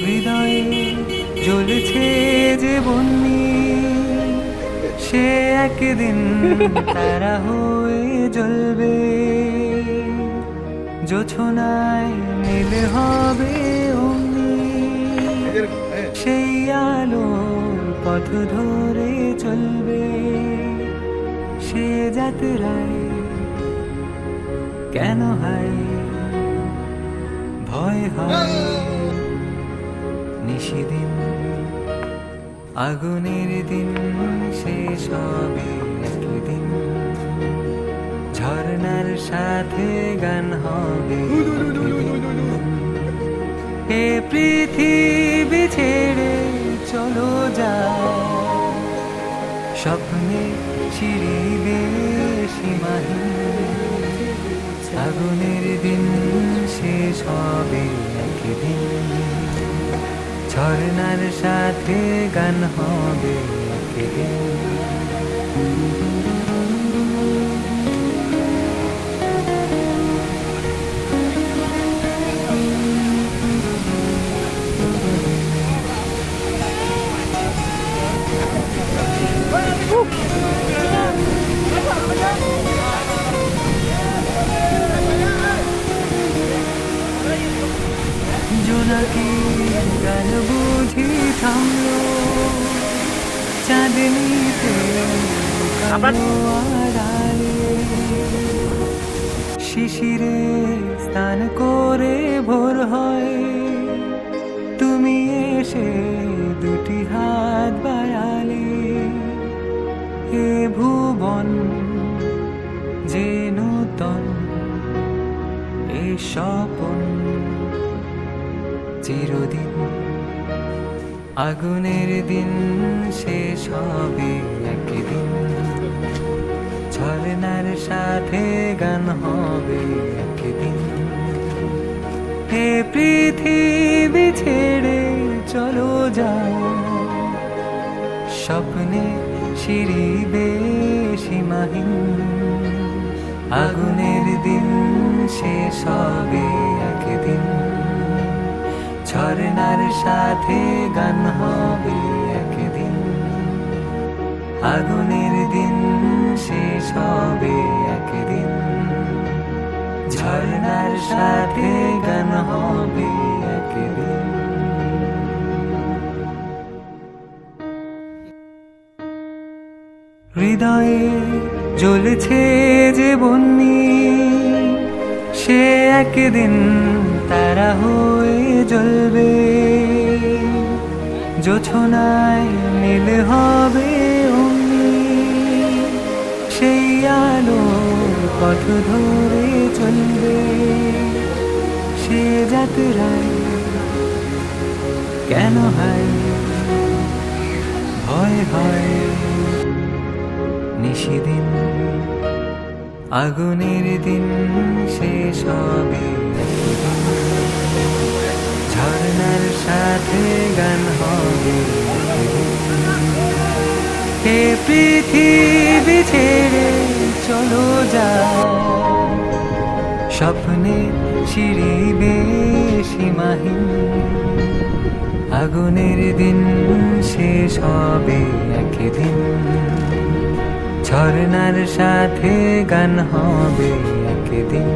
হৃদয়ে জ্বলছে যে বন্যি, সে একদিন তারা হয়ে জ্বলবে। জোছনায় নীল হবে অমনি, সেই আলো পথ ধরে চলবে। সে যাত্রায় কেন হয়? ভয় হয়। নিশিদিন আগুনের দিন শেষ হবে একদিন। ঝর্নার সাথে গান হবে। এ পৃথিবী ছেড়ে চলো যা স্বপ্নে চিরিবে সীমাহীন। আগুনের দিন শেষ হবে একদিন। ঝর্ণার সাথে গান হবে একদিন জোনাকি গান বুঝি থামলো। চাঁদনিতে শিশিরে স্নান করে ভোর হয়। তুমি এসে দুটি হাত বাড়ালে। এ ভুবন যে নূতন এ স্বপন। চিরদিন। আগুনের দিন শেষ হবে একদিন। ঝর্ণার সাথে গান হবে একদিন। হে পৃথিবী ছেড়ে চলো যাও। স্বপ্নে সিঁড়িবে সীমাহীন। আগুনের দিন শেষ হবে একদিন। ঝর্ণার সাথে গান হবে একদিন। আগুনের দিন শেষ হবে একদিন। ঝর্ণার সাথে গান হবে একদিন। হৃদয়ে জ্বলছে যে বন্যি, সে একদিন তারা জ্বলবে জোছনায় নীল হবে অমনি। সেই আলো পথ ধরে চলবে, সে যাত্রায় কেন হয়? ভয় হয় নিশিদিন, আগুনের দিন একদিন। ঝর্ণার সাথে গান হবে। হে পৃথিবী ছেড়ে চলো যা স্বপ্নে সিঁড়িবে সীমাহীন আগুনের দিন শেষ হবে একদিন। ঝর্ণার সাথে গান হবে একদিন।